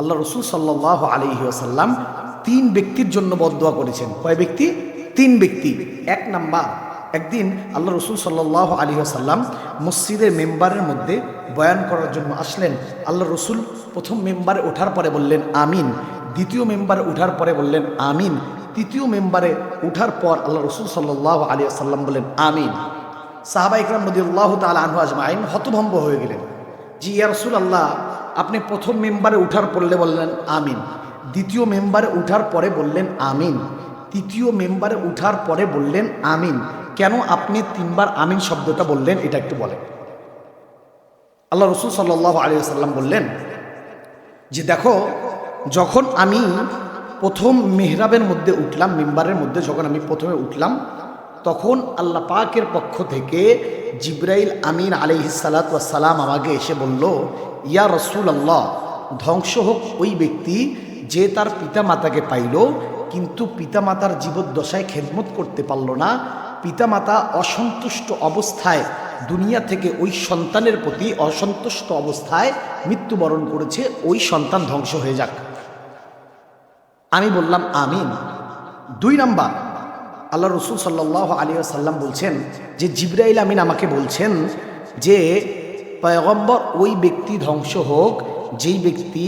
আল্লাহ রসুল সাল্লাহ আলহি আসাল্লাম তিন ব্যক্তির জন্য বদোয়া করেছেন। কয় ব্যক্তি? তিন ব্যক্তি। এক নাম্বার, একদিন আল্লাহ রসুল সাল্লাহ আলী আসাল্লাম মসজিদের মেম্বারের মধ্যে বয়ান করার জন্য আসলেন। আল্লাহ রসুল প্রথম মেম্বারে ওঠার পরে বললেন, আমিন। দ্বিতীয় মেম্বারে ওঠার পরে বললেন, আমিন। তৃতীয় মেম্বারে ওঠার পর আল্লাহ রসুল সাল্লাহ আলী আসাল্লাম বললেন, আমিন। সাহাবা ইকরাম নদীল্লাহ তালা আনহু আজমাইন হতভম্ব হয়ে গেলেন। জি, ইয়া রসুল আল্লাহ আপনি প্রথম মেম্বারে উঠার পড়লে বললেন আমিন। দ্বিতীয় মেম্বারে উঠার পরে বললেন আমিন। তৃতীয় মেম্বারে উঠার পরে বললেন আমিন। কেন আপনি তিনবার আমিন শব্দটা বললেন, এটা একটু বলেন। আল্লাহ রসুল সাল্লাহ আলিয়াল্লাম বললেন যে দেখো, যখন আমি প্রথম মেহরাবের মধ্যে উঠলাম, মেম্বারের মধ্যে যখন আমি প্রথমে উঠলাম, তখন আল্লাহ পাকের পক্ষ থেকে জিব্রাইল আমিন আলিহিসালাতাম আমাকে এসে বলল ইয়া রসুল আল্লাহ ধ্বংস হোক ওই ব্যক্তি যে তার পিতামাতাকে পাইল, কিন্তু পিতামাতার জীবদ্দশায় খেদমত করতে পারল না। পিতামাতা অসন্তুষ্ট অবস্থায় দুনিয়া থেকে ওই সন্তানের প্রতি অসন্তুষ্ট অবস্থায় মৃত্যুবরণ করেছে, ওই সন্তান ধ্বংস হয়ে যাক। আমি বললাম, আমিন। দুই নাম্বার, আল্লাহ রসুল সাল্লাহ আলী সাল্লাম বলছেন যে, জিব্রাইল আমিন আমাকে বলছেন যে পয়গম্বর ওই ব্যক্তি ধ্বংস হোক, যেই ব্যক্তি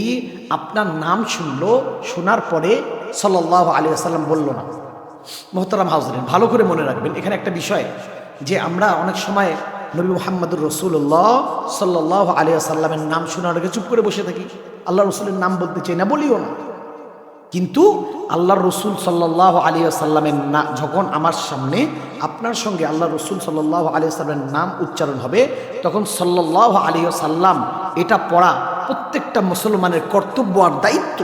আপনার নাম শুনলো, শোনার পরে সাল্লাহ আলী সাল্লাম বলল না। মোহতারাম হাজরেন ভালো করে মনে রাখবেন, এখানে একটা বিষয় যে আমরা অনেক সময় নবী মোহাম্মদুর রসুল্লাহ সাল্লাহ আলিয়া সাল্লামের নাম শোনার আগে চুপ করে বসে থাকি। আল্লাহ রসুলের নাম বলতে চাই না, বলিও না। কিন্তু আল্লাহ রসুল সাল্লাহ আলিয়া সাল্লামের না, যখন আমার সামনে আপনার সঙ্গে আল্লাহ রসুল সাল্লাহ আলী সাল্লামের নাম উচ্চারণ হবে, তখন সাল্লাহ আলিয়া সাল্লাম এটা পড়া প্রত্যেকটা মুসলমানের কর্তব্য আর দায়িত্ব।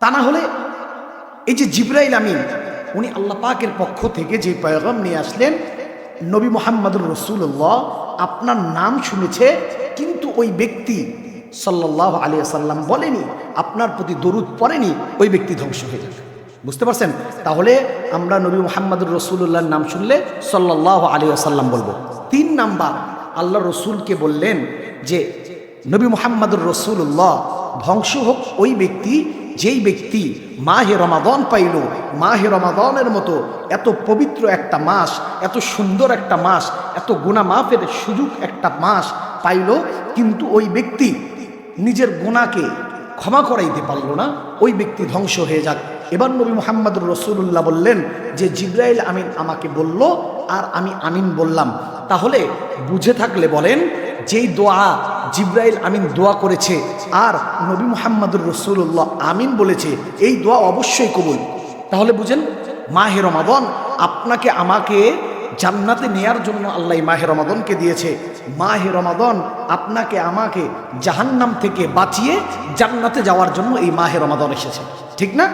তা না হলে এই যে জিব্রাইল আমিন, উনি আল্লাহ পাকের পক্ষ থেকে যে পয়গম নিয়ে আসলেন, নবী মোহাম্মদুর রসুল্লাহ আপনার নাম শুনেছে, কিন্তু ওই ব্যক্তি সাল্লাহ আলিয়া বলেনি, আপনার প্রতি দরুদ পড়েনি, ওই ব্যক্তি ধ্বংস হয়ে যাবে। বুঝতে পারছেন? তাহলে আমরা নবী মোহাম্মদুর রসুল্লাহর নাম শুনলে সাল্লাহ আলিয়া সাল্লাম বলব। তিন নাম্বার, আল্লাহ রসুলকে বললেন যে, নবী মোহাম্মদুর রসুল্লাহ ধ্বংস হোক ওই ব্যক্তি, যেই ব্যক্তি মাহে রমাদন পাইল, মাহে রমাদনের মতো এত পবিত্র একটা মাস, এত সুন্দর একটা মাস, এত গুণা মাফের সুযোগ একটা মাস পাইল, কিন্তু ওই ব্যক্তি নিজের গুণাকে ক্ষমা করাইতে পারল না, ওই ব্যক্তি ধ্বংস হয়ে যাক। এবার নবী মোহাম্মদুর রসুল্লাহ বললেন যে, জিব্রাইল আমিন আমাকে বলল আর আমি আমিন বললাম। তাহলে বুঝে থাকলে বলেন, যেই দোয়া জিব্রাইল আমিন দোয়া করেছে আর নবী মোহাম্মদুর রসুল্লাহ আমিন বলেছে, এই দোয়া অবশ্যই কবুল। তাহলে বুঝেন, মাহে রমাদন আপনাকে আমাকে জান্নাতে নেয়ার জন্য আল্লাহ মাহে রমাদনকে দিয়েছে। মাহে রমাদন আপনাকে, আমাকে জাহান্নাম থেকে বাঁচিয়ে জান্নাতে যাওয়ার জন্য এই মাহে রমাদন এসেছে। ঠিক না?